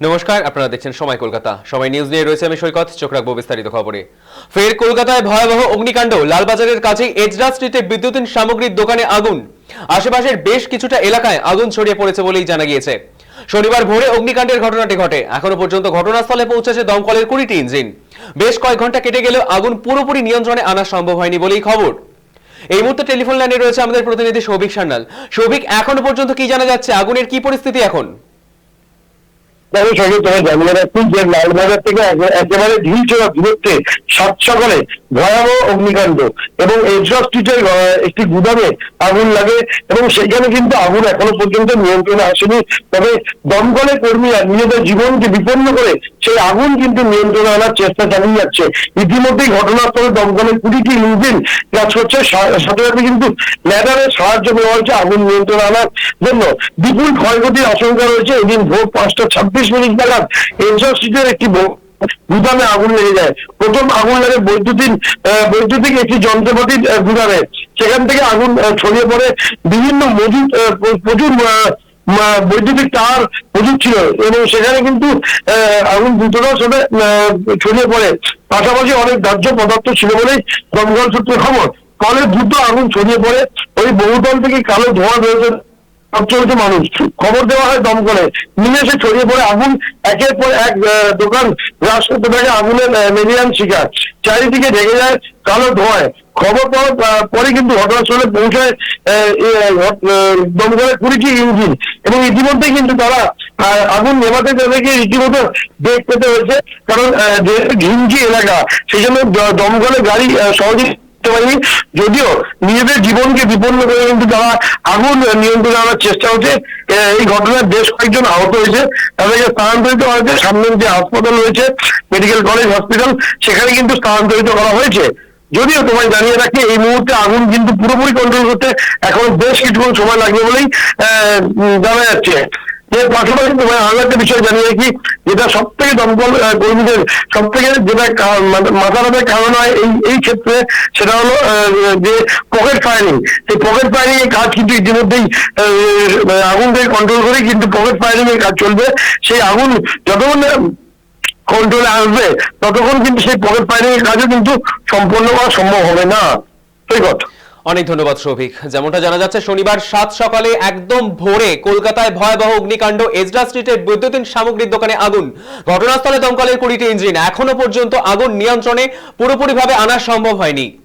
নমস্কার, আপনারা দেখছেন সময় কলকাতা। সময় নিউজ নিয়ে রয়েছে আমি সৈকত, চোখ রাখব বিস্তারিত খবরে। ফের কলকাতায় ভয়াবহ অগ্নিকাণ্ড, লালবাজারের কাছে এজরা স্ট্রিটে বিদ্যুতিন সামগ্রীর দোকানে আগুন। আশেপাশের বেশ কিছুটা এলাকায় আগুন ছড়িয়ে পড়েছে বলেই জানা গিয়েছে। শনিবার ভোরে অগ্নিকাণ্ডের ঘটনাটি ঘটে। এখনও পর্যন্ত ঘটনাস্থলে পৌঁছেছে দমকলের কুড়িটি ইঞ্জিন। বেশ কয়েক ঘণ্টা কেটে গেলেও আগুন পুরোপুরি নিয়ন্ত্রণে আনা সম্ভব হয়নি বলেই খবর। এই মুহূর্তে টেলিফোন লাইনে রয়েছে আমাদের প্রতিনিধি সৌভিক সান্যাল। সৌভিক, এখনও পর্যন্ত কি জানা যাচ্ছে? আগুনের কি পরিস্থিতি এখন? আমি সঙ্গে তোমার জানিয়ে রাখুন যে লালবাজার থেকে একে- একেবারে ঢিল চড়া দূরত্বে সাত সকালে ভয়াবহ অগ্নিকাণ্ড। এবং এজরা স্ট্রিটের একটি গুদামে আগুন লাগে এবং সেখানে কিন্তু আগুন এখনও পর্যন্ত নিয়ন্ত্রণে আসেনি। তবে দমকলের কর্মীরা নিজেদের জীবনকে বিপন্ন করে সেই আগুন কিন্তু নিয়ন্ত্রণে আনার চেষ্টা চালিয়ে যাচ্ছে। ইতিমধ্যেই ঘটনাস্থলে দমকলের কুড়িটি ইঞ্জিন কাজ করছে। সাথে সাথে কিন্তু ল্যাডারের সাহায্য নেওয়া হচ্ছে আগুন নিয়ন্ত্রণে আনার জন্য। বিপুল ক্ষয়ক্ষতির আশঙ্কা রয়েছে। এদিন ভোর পাঁচটা ছাব্বিশ মিনিট নাগাদ স্ট্রিটের একটি গুদামে আগুন লেগে যায়। প্রথম আগুন লাগে বৈদ্যুতিক বৈদ্যুতিক একটি যন্ত্রপাতির গুদামে সেখান থেকে আগুন ছড়িয়ে পড়ে। বিভিন্ন মজুদ প্রচুর বৈদ্যুতিক তার প্রচুর ছিল এবং সেখানে কিন্তু আগুন দ্রুততার সাথে ছড়িয়ে পড়ে। পাশাপাশি অনেক দাহ্য পদার্থ ছিল বলেই দমকল সূত্রে খবর। ফলে দ্রুত আগুন ছড়িয়ে পড়ে। ওই বহুতল থেকে কালো ধোঁয়া বেরোতে চলছে মানুষ। খবর দেওয়া হয় দমকলে নিমেষে ছড়িয়ে পড়ে আগুন। একের পর এক দোকান গ্রাস করতে থাকে আগুনের মেরিয়ান শিকার। চারিদিকে ঢেকে যায় কালো ধোঁয়ায়। খবর পাওয়ার পরে কিন্তু ঘটনাস্থলে পৌঁছায় দমকলের কুড়িটি ইঞ্জিন এবং ইতিমধ্যে কিন্তু তারা আগুন নেভাতে তাদেরকে রীতিমতো বেগ পেতে হয়েছে। কারণ ঘিঞ্জি এলাকা, সেই জন্য দমকলের গাড়ি সহজে করতে পারেনি। যদিও নিজেদের জীবনকে বিপন্ন করে কিন্তু তারা আগুন নিয়ন্ত্রণে আনার চেষ্টা হচ্ছে এই ঘটনায় বেশ কয়েকজন আহত হয়েছে। তাদেরকে স্থানান্তরিত হয়েছে। সামনের যে হাসপাতাল রয়েছে মেডিকেল কলেজ হসপিটাল সেখানে কিন্তু স্থানান্তরিত করা হয়েছে। যদিও তোমায় জানিয়ে রাখি এই মুহূর্তে আগুন কিন্তু পুরোপুরি কন্ট্রোল করতে এখন বেশ কিছুক্ষণ সময় লাগবে বলেই আহ, জানা যাচ্ছে। এর পাশাপাশি আরও একটা বিষয় জানিয়ে রাখি, যেটা সব থেকে দমকল কর্মীদের সব থেকে যেটা কা- মাথা ব্যথার কারণ হয় এই এই ক্ষেত্রে, সেটা হলো যে পকেট ফায়ারিং সেই পকেট ফায়ারিং এর কাজ কিন্তু ইতিমধ্যেই থেকে কন্ট্রোল করে কিন্তু পকেট ফায়ারিং এর কাজ চলবে। সেই আগুন যতক্ষণ কন্ট্রোলে আসবে, ততক্ষণ কিন্তু সেই পকেট ফায়ারিং এর কাজও কিন্তু সম্পন্ন করা সম্ভব হবে না। সেই কথা। অনেক ধন্যবাদ সৌভিক যেমনটা জানা যাচ্ছে, শনিবার সাত সকালে একদম ভোরে কলকাতায় ভয়াবহ অগ্নিকাণ্ড এজরা স্ট্রিটের বৈদ্যুতিন সামগ্রীর দোকানে আগুন। ঘটনাস্থলে দমকলের কুড়িটি ইঞ্জিন। এখনও পর্যন্ত আগুন নিয়ন্ত্রণে পুরোপুরিভাবে আনা সম্ভব হয়নি।